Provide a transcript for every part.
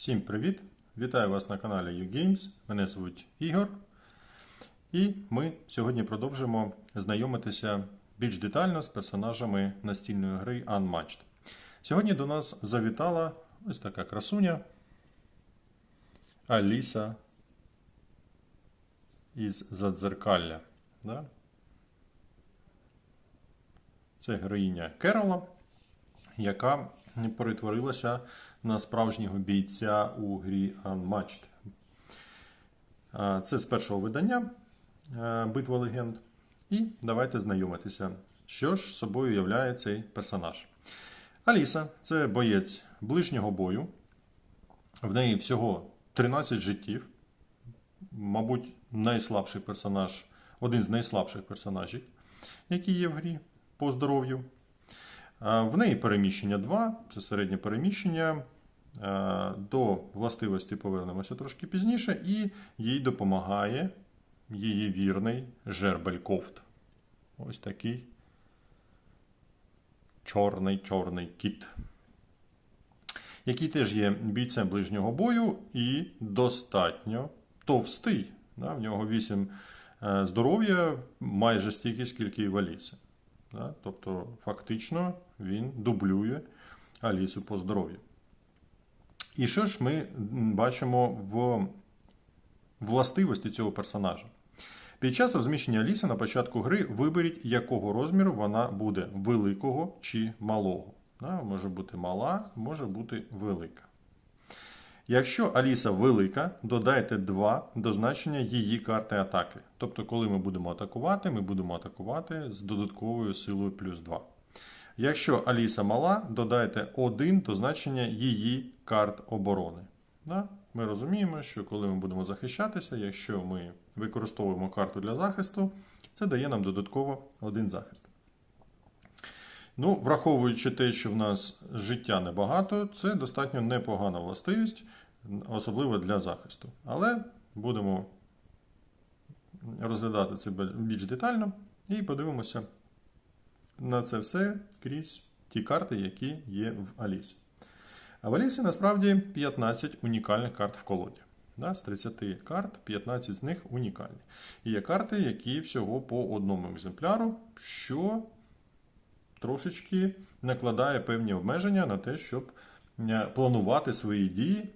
Всім привіт! Вітаю вас на каналі YouGames. Мене звуть Ігор. І ми сьогодні продовжимо знайомитися більш детально з персонажами настільної гри Unmatched. Сьогодні до нас завітала ось така красуня Аліса із Задзеркалля. Да? Це героїня Керола, яка перетворилася на справжнього бійця у грі Unmatched. Це з першого видання е, Битва легенд. І давайте знайомитися, що ж собою являє цей персонаж. Аліса це боєць ближнього бою. В неї всього 13 життів. Мабуть, найслабший персонаж, один з найслабших персонажів, які є в грі по здоров'ю. В неї переміщення 2, це середнє переміщення. До властивості повернемося трошки пізніше, і їй допомагає її вірний жербель кофт. Ось такий чорний-чорний кіт, який теж є бійцем ближнього бою і достатньо товстий. В нього 8 е, здоров'я майже стільки, скільки і в Аліси. Да? Тобто, фактично, він дублює Алісу по здоров'ю. І що ж ми бачимо в властивості цього персонажа? Під час розміщення Аліси на початку гри виберіть, якого розміру вона буде великого чи малого. Да? Може бути мала, може бути велика. Якщо Аліса велика, додайте 2 до значення її карти атаки. Тобто, коли ми будемо атакувати, ми будемо атакувати з додатковою силою плюс 2. Якщо Аліса мала, додайте 1 до значення її карт оборони. Да? Ми розуміємо, що коли ми будемо захищатися, якщо ми використовуємо карту для захисту, це дає нам додатково один захист. Ну, Враховуючи те, що в нас життя небагато, це достатньо непогана властивість, особливо для захисту. Але будемо розглядати це більш детально і подивимося на це все крізь ті карти, які є в Алісі. А в Алісі насправді 15 унікальних карт в колоді. З 30 карт 15 з них унікальні. І є карти, які всього по одному екземпляру, що трошечки накладає певні обмеження на те, щоб планувати свої дії,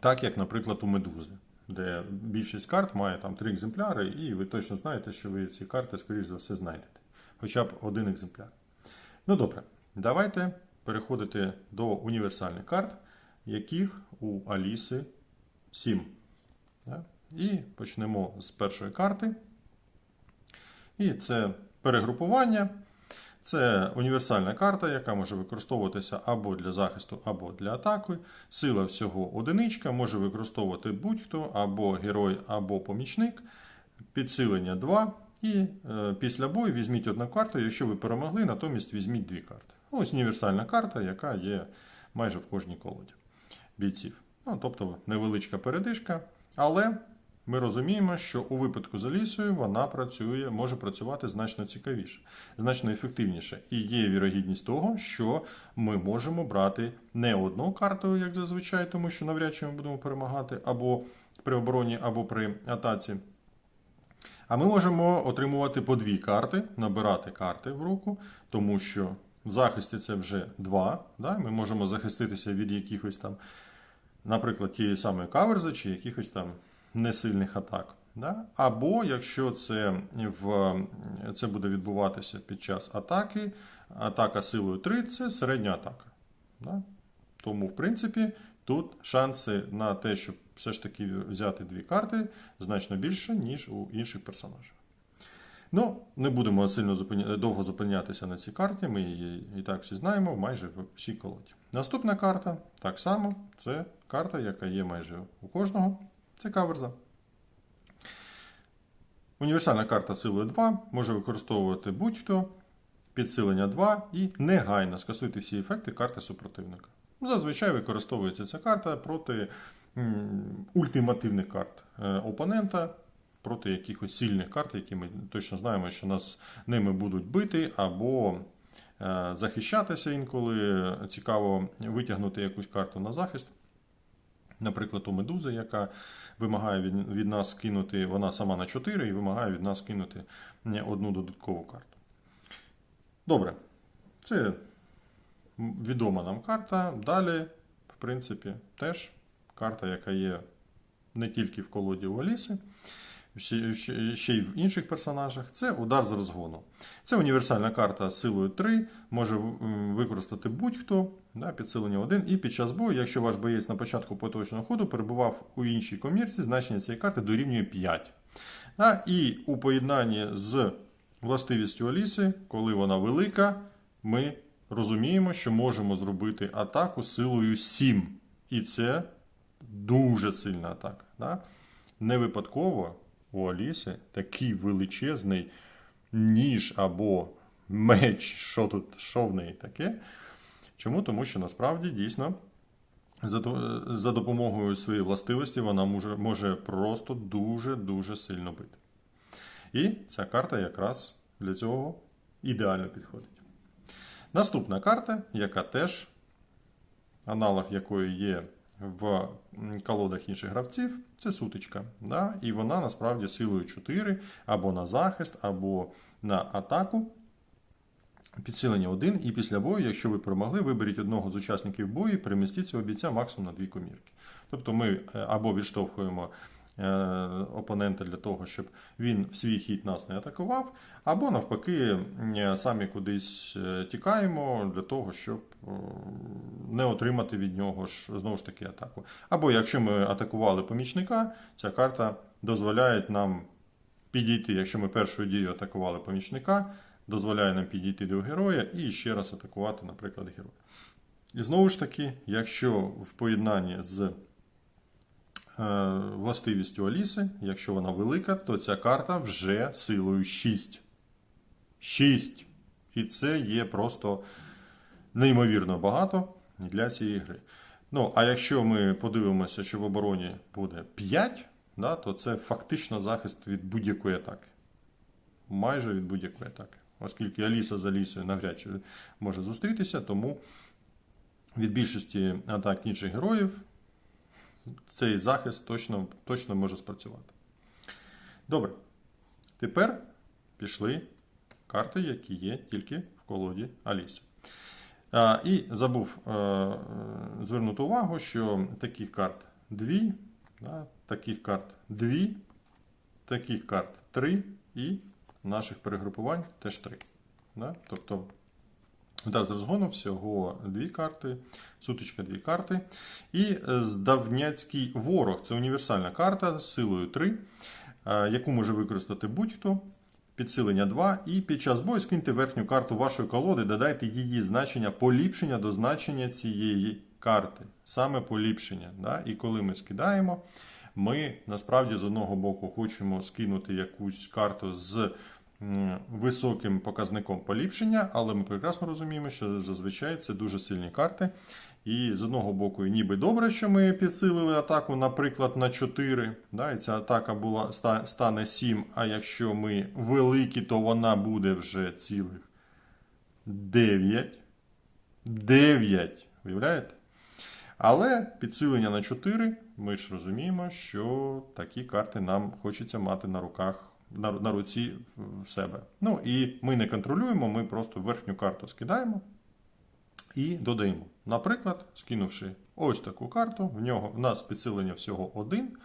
так як, наприклад, у медузи, де більшість карт має там 3 екземпляри, і ви точно знаєте, що ви ці карти, скоріш за все, знайдете. Хоча б один екземпляр. Ну добре, давайте переходити до універсальних карт, яких у Аліси 7. І почнемо з першої карти. І це перегрупування. Це універсальна карта, яка може використовуватися або для захисту, або для атаки. Сила всього одиничка, може використовувати будь-хто, або герой, або помічник. Підсилення 2. І е, після бою візьміть одну карту, якщо ви перемогли, натомість візьміть дві карти. Ось універсальна карта, яка є майже в кожній колоді бійців. Ну, Тобто невеличка передишка. Але ми розуміємо, що у випадку з Алісою вона працює, може працювати значно цікавіше, значно ефективніше. І є вірогідність того, що ми можемо брати не одну карту, як зазвичай, тому що навряд чи ми будемо перемагати або при обороні, або при атаці. А ми можемо отримувати по дві карти, набирати карти в руку, тому що в захисті це вже два. Да? Ми можемо захиститися від якихось там, наприклад, тієї самої каверзи чи якихось там несильних атак. Да? Або якщо це в, це буде відбуватися під час атаки, атака силою 3 це середня атака. Да? Тому, в принципі, тут шанси на те, щоб все ж таки взяти дві карти, значно більше, ніж у інших персонажів. Ну, не будемо сильно зупиня... довго зупинятися на цій карті, ми її і так всі знаємо майже в всій колоді. Наступна карта, так само, це карта, яка є майже у кожного. Це каверза. Універсальна карта силою 2 може використовувати будь-хто, підсилення 2 і негайно скасуйте всі ефекти карти супротивника. Зазвичай використовується ця карта проти ультимативних карт е, опонента, проти якихось сильних карт, які ми точно знаємо, що нас ними будуть бити, або е, захищатися інколи. Цікаво витягнути якусь карту на захист. Наприклад, у медузи, яка вимагає від, нас кинути, вона сама на 4 і вимагає від нас кинути не одну додаткову карту. Добре, це відома нам карта. Далі, в принципі, теж карта, яка є не тільки в колоді у Аліси, ще, й в інших персонажах. Це удар з розгону. Це універсальна карта силою 3, може використати будь-хто, да, підсилення 1. І під час бою, якщо ваш боєць на початку поточного ходу перебував у іншій комірці, значення цієї карти дорівнює 5. Да, і у поєднанні з властивістю Аліси, коли вона велика, ми розуміємо, що можемо зробити атаку силою 7. І це дуже сильна атака. Да? Не випадково у Аліси такий величезний ніж або меч, що тут, що в неї таке. Чому? Тому що насправді дійсно за, допомогою своєї властивості вона може, може просто дуже-дуже сильно бити. І ця карта якраз для цього ідеально підходить. Наступна карта, яка теж аналог якої є в колодах інших гравців, це сутичка. Да? І вона насправді силою 4 або на захист, або на атаку. Підсилення 1, і після бою, якщо ви перемогли, виберіть одного з учасників бою і перемістіть цього бійця максимум на дві комірки. Тобто ми е, або відштовхуємо опонента для того, щоб він в свій хід нас не атакував, або навпаки, е, самі кудись е, тікаємо для того, щоб е, не отримати від нього ж знову ж таки атаку. Або якщо ми атакували помічника, ця карта дозволяє нам підійти, якщо ми першою дією атакували помічника, дозволяє нам підійти до героя і ще раз атакувати, наприклад, героя. І знову ж таки, якщо в поєднанні з е, властивістю Аліси, якщо вона велика, то ця карта вже силою 6. 6. І це є просто неймовірно багато для цієї гри. Ну, а якщо ми подивимося, що в обороні буде 5, да, то це фактично захист від будь-якої атаки. Майже від будь-якої атаки. Оскільки Аліса з Алісою навряд чи може зустрітися, тому від більшості атак інших героїв цей захист точно, точно може спрацювати. Добре. Тепер пішли карти, які є тільки в колоді Аліси. І забув е, звернути увагу, що таких карт дві, таких карт дві, таких карт три і наших перегрупувань теж три. Тобто удар з розгону всього дві карти, сутичка дві карти. І е, здавняцький ворог це універсальна карта з силою 3, е, яку може використати будь-хто. Підсилення 2, і під час бою скиньте верхню карту вашої колоди, додайте її значення поліпшення до значення цієї карти. Саме поліпшення. Да? І коли ми скидаємо, ми насправді з одного боку хочемо скинути якусь карту з високим показником поліпшення, але ми прекрасно розуміємо, що зазвичай це дуже сильні карти. І з одного боку, ніби добре, що ми підсилили атаку, наприклад, на 4. Да, і ця атака була, стане 7, а якщо ми великі, то вона буде вже цілих 9. 9. Уявляєте? Але підсилення на 4, ми ж розуміємо, що такі карти нам хочеться мати на руках, на, на руці в себе. Ну і ми не контролюємо, ми просто верхню карту скидаємо і додаємо. Наприклад, скинувши ось таку карту, в нього в нас підсилення всього 1,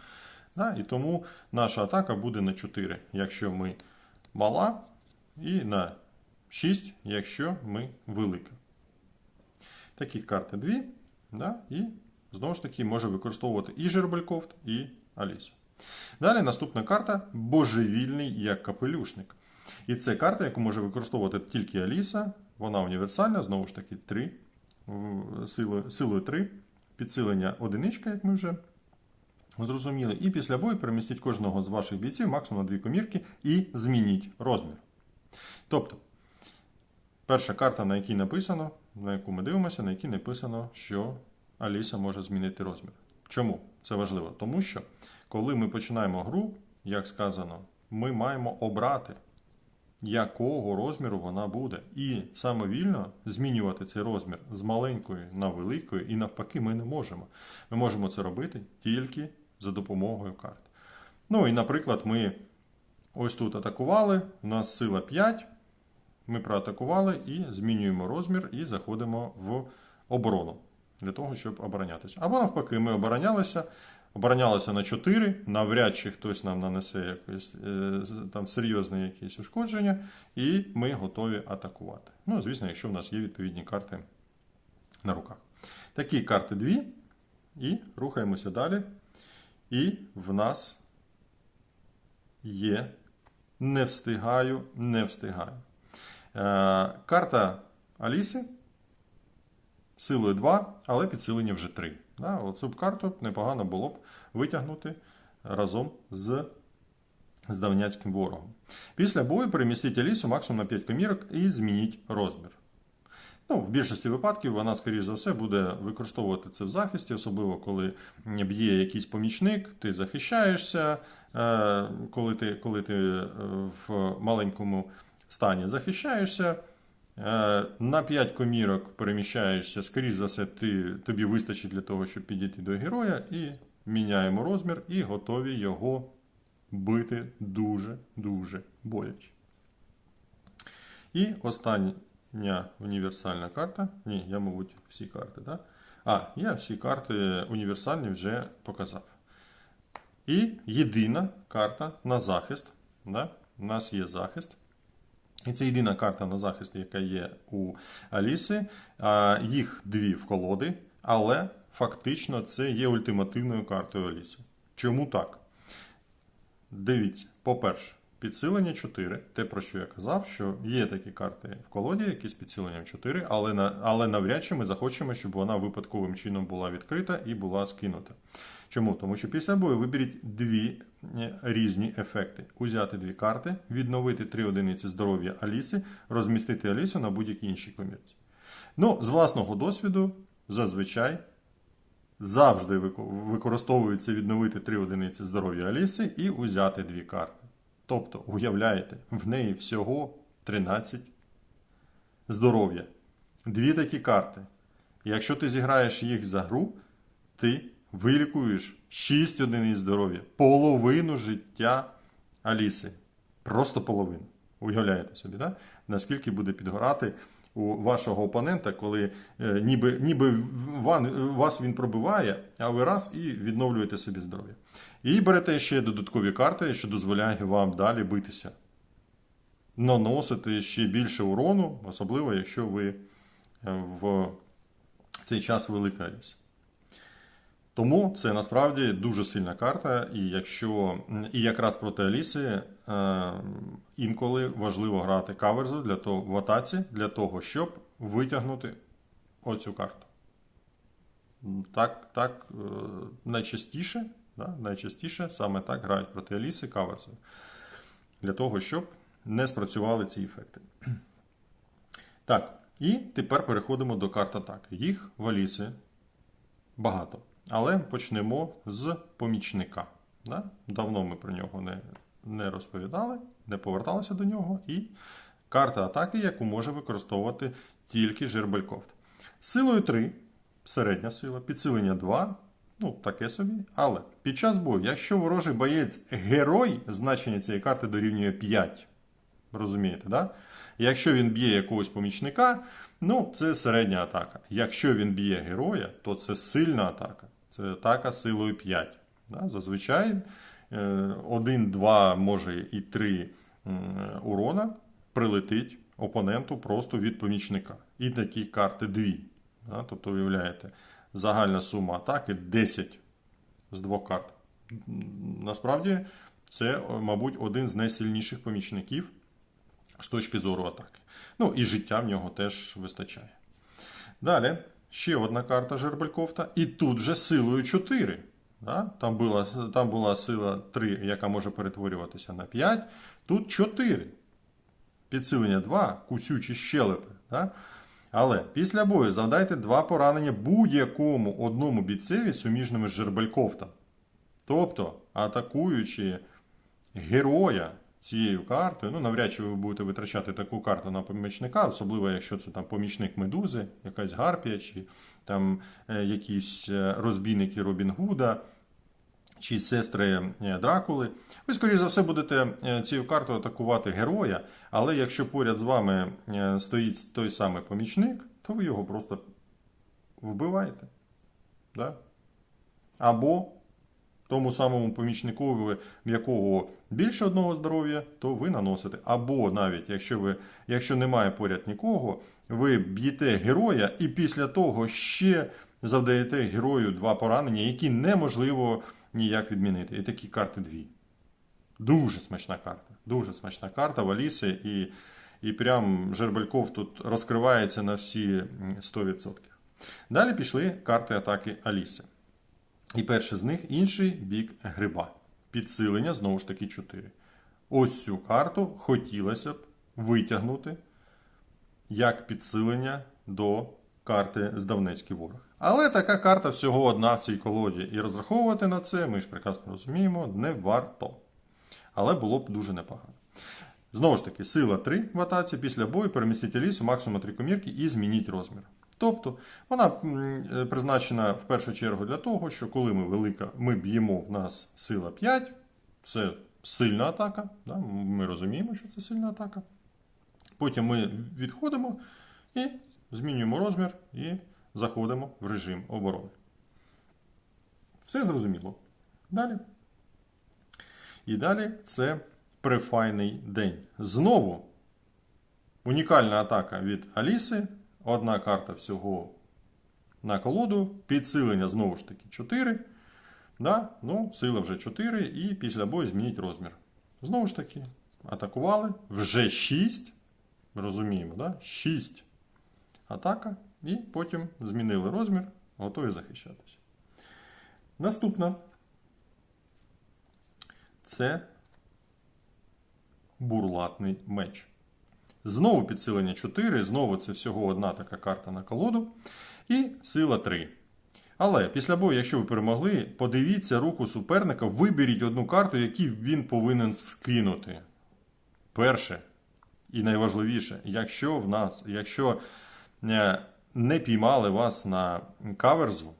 да, і тому наша атака буде на 4, якщо ми мала, і на 6, якщо ми велика. Таких карти дві, да, і знову ж таки може використовувати і Жербалькофт, і Алісу. Далі наступна карта Божевільний як капелюшник. І це карта, яку може використовувати тільки Аліса. Вона універсальна, знову ж таки, 3, силою, силою 3, підсилення одиничка, як ми вже зрозуміли. І після бою перемістіть кожного з ваших бійців максимум на дві комірки і змініть розмір. Тобто, перша карта, на якій написано, на яку ми дивимося, на якій написано, що Аліса може змінити розмір. Чому це важливо? Тому що, коли ми починаємо гру, як сказано, ми маємо обрати, якого розміру вона буде. І самовільно змінювати цей розмір з маленької на великою, і навпаки, ми не можемо. Ми можемо це робити тільки за допомогою карт. Ну і, наприклад, ми ось тут атакували, у нас сила 5. Ми проатакували і змінюємо розмір і заходимо в оборону для того, щоб оборонятися. Або навпаки, ми оборонялися, оборонялися на 4, навряд чи хтось нам нанесе якесь е, там серйозне якесь ушкодження, і ми готові атакувати. Ну, звісно, якщо в нас є відповідні карти на руках. Такі карти дві, і рухаємося далі. І в нас є не встигаю, не встигаю. Е, карта Аліси силою 2, але підсилення вже 3. Да? Оцю б карту непогано було б витягнути разом з, з давняцьким ворогом. Після бою перемістіть Алісу максимум на 5 комірок і змініть розмір. Ну, в більшості випадків вона, скоріш за все, буде використовувати це в захисті, особливо коли б'є якийсь помічник, ти захищаєшся, е, коли ти, коли ти е, в маленькому стані захищаєшся. Е, На 5 комірок переміщаєшся, скоріш за все, ти, тобі вистачить для того, щоб підійти до героя, і міняємо розмір, і готові його бити дуже-дуже боляче. І остання універсальна карта. Ні, я, мабуть, всі карти, так? А, я всі карти універсальні вже показав. І єдина карта на захист. Да? У нас є захист. І це єдина карта на захист, яка є у Аліси. Їх дві в колоди, але фактично це є ультимативною картою Аліси. Чому так? Дивіться, по-перше, підсилення 4, те, про що я казав, що є такі карти в колоді, які з підсиленням 4, але, але навряд чи ми захочемо, щоб вона випадковим чином була відкрита і була скинута. Чому? Тому що після бою виберіть дві е, різні ефекти: узяти дві карти, відновити три одиниці здоров'я Аліси, розмістити Алісу на будь-якій іншій комірці. Ну, з власного досвіду, зазвичай завжди використовується відновити три одиниці здоров'я Аліси і узяти дві карти. Тобто, уявляєте, в неї всього 13 здоров'я. Дві такі карти. Якщо ти зіграєш їх за гру, ти вилікуєш 6 одиниць здоров'я, половину життя Аліси. Просто половину. Уявляєте собі, да? наскільки буде підгорати у вашого опонента, коли е, ніби, ніби ван- вас він пробиває, а ви раз і відновлюєте собі здоров'я. І берете ще додаткові карти, що дозволяє вам далі битися. Наносити ще більше урону, особливо якщо ви е, в цей час великаєтесь. Тому це насправді дуже сильна карта, і якщо і якраз проти Аліси е, інколи важливо грати каверзу для того в атаці для того, щоб витягнути оцю карту. Так, так е, найчастіше, да, найчастіше саме так грають проти Аліси каверзою. Для того, щоб не спрацювали ці ефекти. Так, і тепер переходимо до карт атаки. Їх в Аліси багато. Але почнемо з помічника. Да? Давно ми про нього не, не розповідали, не поверталися до нього. І карта атаки, яку може використовувати тільки Жербелькофт. Силою 3, середня сила, підсилення 2, ну таке собі. Але під час бою, якщо ворожий боєць герой, значення цієї карти дорівнює 5. Розумієте, да? Якщо він б'є якогось помічника, ну це середня атака. Якщо він б'є героя, то це сильна атака. Це атака силою 5. Да? Зазвичай 1, 2, може і 3 урона прилетить опоненту просто від помічника. І такі карти 2. Да? Тобто, уявляєте, загальна сума атаки 10 з двох карт. Насправді, це, мабуть, один з найсильніших помічників з точки зору атаки. Ну і життя в нього теж вистачає. Далі, ще одна карта Жербелькофта. І тут же силою 4. Да? Там, була, там була сила 3, яка може перетворюватися на 5. Тут 4. Підсилення 2, кусючі щелепи. Да? Але після бою завдайте два поранення будь-якому одному бійцеві суміжними з Жербелькофтом. Тобто, атакуючи героя цією картою. Ну, навряд чи ви будете витрачати таку карту на помічника, особливо якщо це там помічник медузи, якась гарпія, чи там е, якісь е, розбійники Робін Гуда, чи сестри е, Дракули. Ви, скоріш за все, будете цією картою атакувати героя, але якщо поряд з вами стоїть той самий помічник, то ви його просто вбиваєте. Да? Або тому самому помічникові, в якого більше одного здоров'я, то ви наносите. Або навіть, якщо ви, якщо немає поряд нікого, ви б'єте героя і після того ще завдаєте герою два поранення, які неможливо ніяк відмінити. І такі карти дві. Дуже смачна карта. Дуже смачна карта в Аліси, і, і прям Жербальков тут розкривається на всі 100%. Далі пішли карти атаки Аліси. І перший з них інший бік гриба. Підсилення знову ж таки 4. Ось цю карту хотілося б витягнути як підсилення до карти Здавнецький ворог. Але така карта всього одна в цій колоді. І розраховувати на це, ми ж прекрасно розуміємо, не варто. Але було б дуже непогано. Знову ж таки, сила 3 в атаці після бою перемістіть лісу максимум 3 комірки і змініть розмір. Тобто вона е, призначена в першу чергу для того, що коли ми велика, ми б'ємо, в нас сила 5, це сильна атака. Да? Ми розуміємо, що це сильна атака. Потім ми відходимо і змінюємо розмір і заходимо в режим оборони. Все зрозуміло. Далі. І далі це префайний день. Знову унікальна атака від Аліси. Одна карта всього на колоду. Підсилення знову ж таки 4. Да? Ну, сила вже 4. І після бою змініть розмір. Знову ж таки, атакували. Вже 6. Розуміємо, да? 6 атака. І потім змінили розмір, готові захищатися. Наступна. Це бурлатний меч. Знову підсилення 4, знову це всього одна така карта на колоду. І сила 3. Але після бою, якщо ви перемогли, подивіться руку суперника, виберіть одну карту, яку він повинен скинути. Перше і найважливіше, якщо в нас, якщо е, не піймали вас на каверзу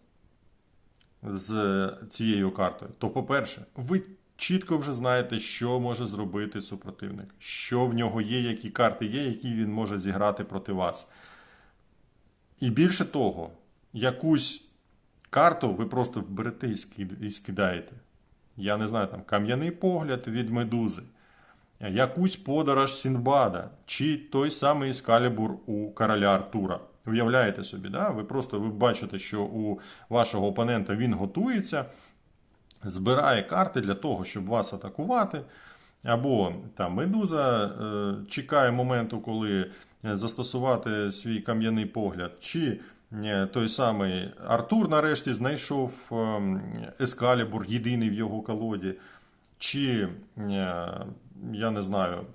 з цією картою, то, по-перше, ви чітко вже знаєте, що може зробити супротивник, що в нього є, які карти є, які він може зіграти проти вас. І більше того, якусь карту ви просто берете і скидаєте. Я не знаю, там кам'яний погляд від медузи, якусь подорож Сінбада, чи той самий Ескалібур у короля Артура. Уявляєте собі, да? ви просто ви бачите, що у вашого опонента він готується, збирає карти для того, щоб вас атакувати. Або там медуза е, чекає моменту, коли е, застосувати свій кам'яний погляд, чи е, той самий Артур нарешті знайшов е, Ескалібур, єдиний в його колоді, чи е, я не знаю,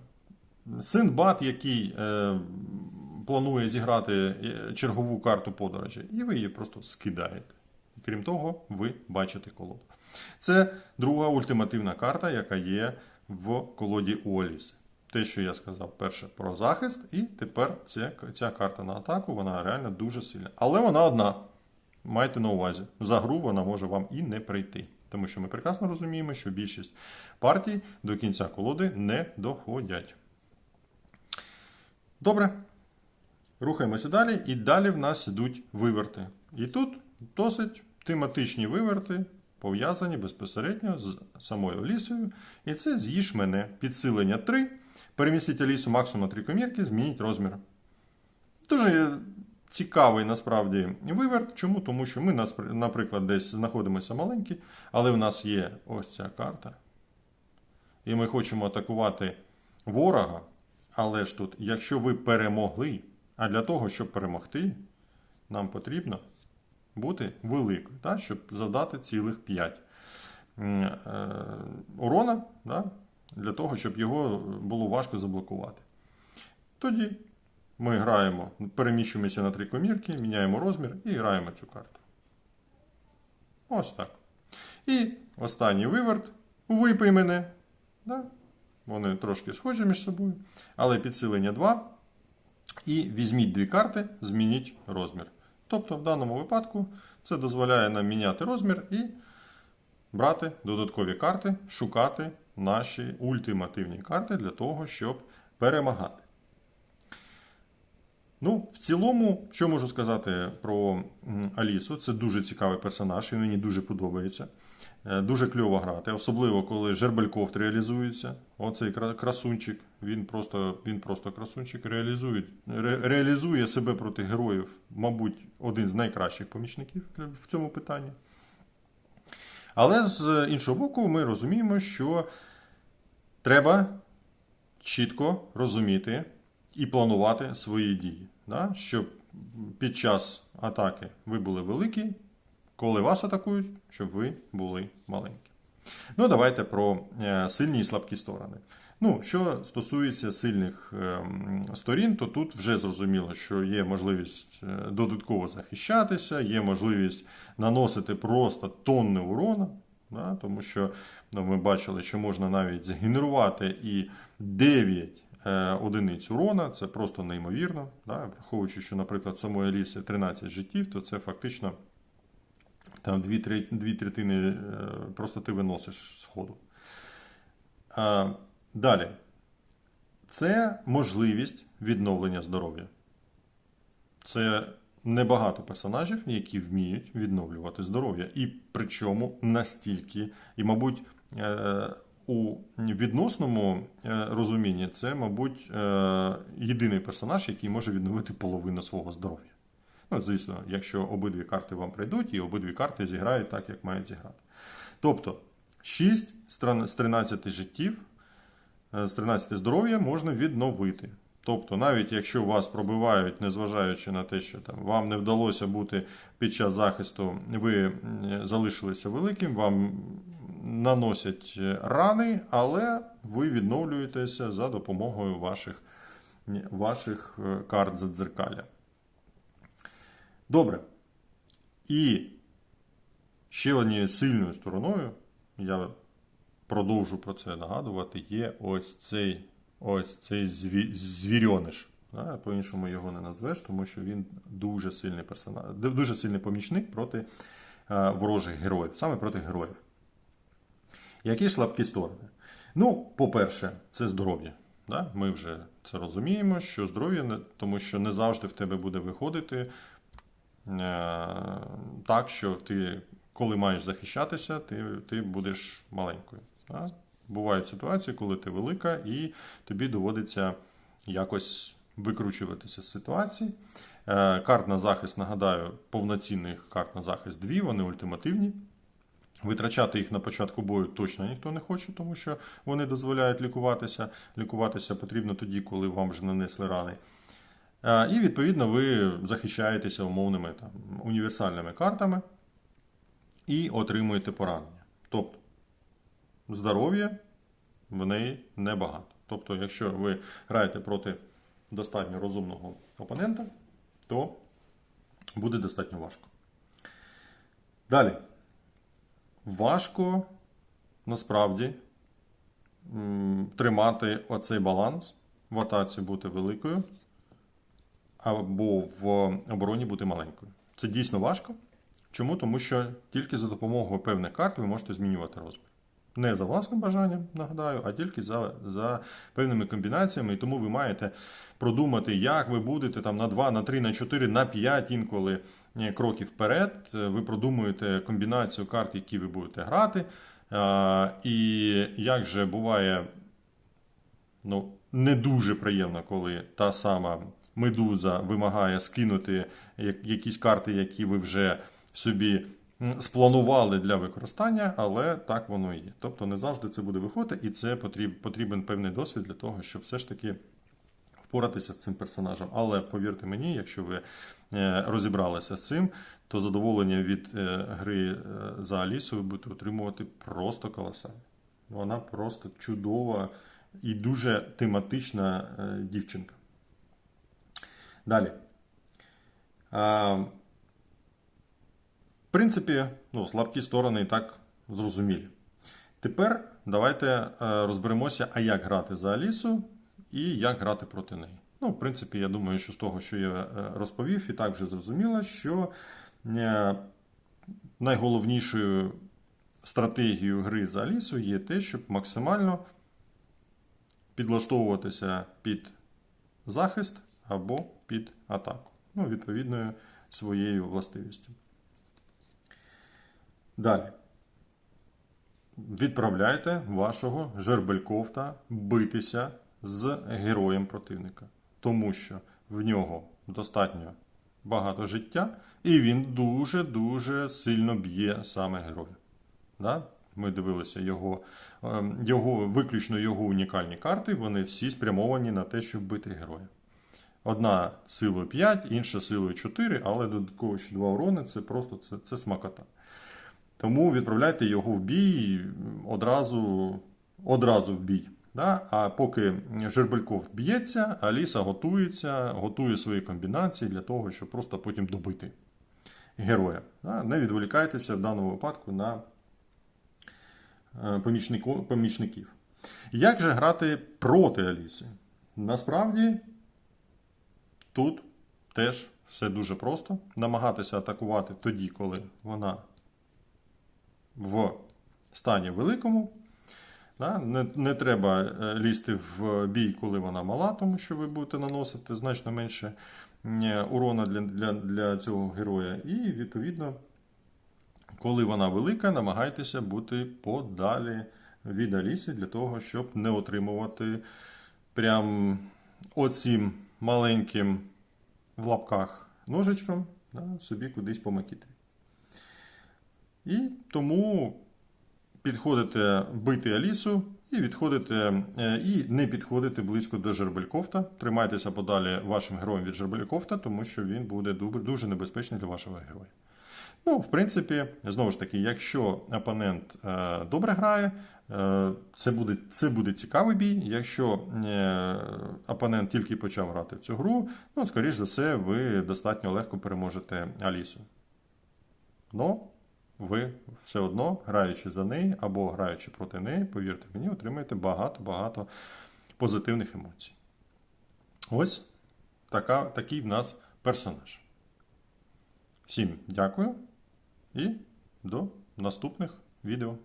Синбад, який планує зіграти чергову карту подорожі, і ви її просто скидаєте. І крім того, ви бачите колоду. Це друга ультимативна карта, яка є в колоді Уоліс. Те, що я сказав перше про захист, і тепер ця, ця карта на атаку, вона реально дуже сильна. Але вона одна. Майте на увазі, за гру вона може вам і не прийти. Тому що ми прекрасно розуміємо, що більшість партій до кінця колоди не доходять. Добре. Рухаємося далі. І далі в нас йдуть виверти. І тут досить тематичні виверти, пов'язані безпосередньо з самою лісою. І це з'їж мене. Підсилення 3. Перемістіть лісу максимум на 3 комірки, змініть розмір. Дуже цікавий насправді виверт. Чому? Тому що ми, наприклад, десь знаходимося маленькі, але в нас є ось ця карта. І ми хочемо атакувати ворога. Але ж тут, якщо ви перемогли, а для того, щоб перемогти, нам потрібно бути великою, да, щоб завдати цілих 5 урона, да, для того, щоб його було важко заблокувати. Тоді ми граємо, переміщуємося на три комірки, міняємо розмір і граємо цю карту. Ось так. І останній виверт. Випий мене. Да? вони трошки схожі між собою, але підсилення 2. І візьміть дві карти, змініть розмір. Тобто, в даному випадку це дозволяє нам міняти розмір і брати додаткові карти, шукати наші ультимативні карти для того, щоб перемагати. Ну, в цілому, що можу сказати про Алісу, це дуже цікавий персонаж, він мені дуже подобається. Е, Дуже кльово грати, особливо коли Жербалькофт реалізується. Оцей красунчик, він просто, він просто красунчик, реалізує, ре- реалізує себе проти героїв, мабуть, один з найкращих помічників в цьому питанні. Але з іншого боку, ми розуміємо, що треба чітко розуміти і планувати свої дії, да? щоб під час атаки ви були великі, коли вас атакують, щоб ви були маленькі. Ну, давайте про е, сильні і слабкі сторони. Ну, що стосується сильних ем, сторін, то тут вже зрозуміло, що є можливість е, додатково захищатися, є можливість наносити просто тонни урона, да, тому що ну, ми бачили, що можна навіть згенерувати і 9 е, одиниць урона, це просто неймовірно. Да, враховуючи, що, наприклад, самої Аліси 13 життів, то це фактично там дві, тре- дві третини е, просто ти виносиш з ходу. А, далі. Це можливість відновлення здоров'я. Це небагато персонажів, які вміють відновлювати здоров'я. І причому настільки, і, мабуть, е, у відносному е, розумінні це, мабуть, єдиний персонаж, який може відновити половину свого здоров'я. Ну, звісно, якщо обидві карти вам прийдуть, і обидві карти зіграють так, як мають зіграти. Тобто, 6 з 13 життів, е, з 13 здоров'я можна відновити. Тобто, навіть якщо вас пробивають, незважаючи на те, що там вам не вдалося бути під час захисту, ви залишилися великим, вам наносять е, рани, але ви відновлюєтеся за допомогою ваших, ваших е, карт задзеркалля. Добре. І ще однією сильною стороною, я продовжу про це нагадувати, є ось цей ось цей зві, звірьониш. По-іншому його не назвеш, тому що він дуже сильний персонаж, дуже сильний помічник проти е, ворожих героїв, саме проти героїв. Які слабкі сторони? Ну, по-перше, це здоров'я. Ми вже це розуміємо, що здоров'я, тому що не завжди в тебе буде виходити так, що ти, коли маєш захищатися, ти, ти будеш маленькою. Да? Бувають ситуації, коли ти велика, і тобі доводиться якось викручуватися з ситуації. Е, Карт на захист, нагадаю, повноцінних карт на захист дві, вони ультимативні. Витрачати їх на початку бою точно ніхто не хоче, тому що вони дозволяють лікуватися. Лікуватися потрібно тоді, коли вам вже нанесли рани. І відповідно ви захищаєтеся умовними там, універсальними картами і отримуєте поранення. Тобто здоров'я в неї небагато. Тобто, якщо ви граєте проти достатньо розумного опонента, то буде достатньо важко. Далі. Важко насправді тримати оцей баланс в атаці бути великою, або в обороні бути маленькою. Це дійсно важко. Чому? Тому що тільки за допомогою певних карт ви можете змінювати розмір. Не за власним бажанням, нагадаю, а тільки за, за певними комбінаціями. І тому ви маєте продумати, як ви будете там на 2, на 3, на 4, на 5 інколи е, кроків вперед. Е, Ви продумуєте комбінацію карт, які ви будете грати. І як же буває ну, не дуже приємно, коли та сама медуза вимагає скинути якісь карти, які ви вже собі спланували для використання, але так воно і є. Тобто не завжди це буде виходити, і це потріб, потрібен певний досвід для того, щоб все ж таки впоратися з цим персонажем. Але повірте мені, якщо ви е, розібралися з цим, то задоволення від е, гри е, за Алісу ви будете отримувати просто колосальне. Вона просто чудова і дуже тематична дівчинка. Далі. А, в принципі, ну, слабкі сторони і так зрозумілі. Тепер давайте е, розберемося, а як грати за Алісу і як грати проти неї. Ну, в принципі, я думаю, що з того, що я е, розповів, і так вже зрозуміло, що е, найголовнішою стратегією гри за Алісу є те, щоб максимально підлаштовуватися під захист або під атаку. Ну, відповідною своєю властивістю. Далі. Відправляйте вашого жербельковта битися з героєм противника, тому що в нього достатньо багато життя, і він дуже-дуже сильно б'є саме героя. Да? Ми дивилися його, ем, його, виключно його унікальні карти, вони всі спрямовані на те, щоб бити героя. Одна силою 5, інша силою 4, але додатково ще 2 урони це просто це, це смакота. Тому відправляйте його в бій одразу, одразу в бій. Да? А поки Жербельков б'ється, Аліса готується, готує свої комбінації для того, щоб просто потім добити героя. Да? Не відволікайтеся в даному випадку на е, помічників. Як же грати проти Аліси? Насправді тут теж все дуже просто. Намагатися атакувати тоді, коли вона в стані великому. Не, не треба е, лізти в бій, коли вона мала, тому що ви будете наносити значно менше е, урона для, для, для цього героя. І, відповідно, коли вона велика, намагайтеся бути подалі від Аліси для того, щоб не отримувати прям оцім маленьким в лапках ножичком да, собі кудись по макітрі. І тому підходите бити Алісу і відходите, е, і не підходите близько до Жербелькофта. Тримайтеся подалі вашим героєм від Жербелькофта, тому що він буде дуже небезпечний для вашого героя. Ну, в принципі, знову ж таки, якщо опонент е, добре грає, це буде, це буде цікавий бій. Якщо е, опонент тільки почав грати в цю гру, ну, скоріш за все, ви достатньо легко переможете Алісу. Но ви все одно, граючи за неї або граючи проти неї, повірте мені, отримаєте багато-багато позитивних емоцій. Ось така, такий в нас персонаж. Всім дякую і до наступних відео.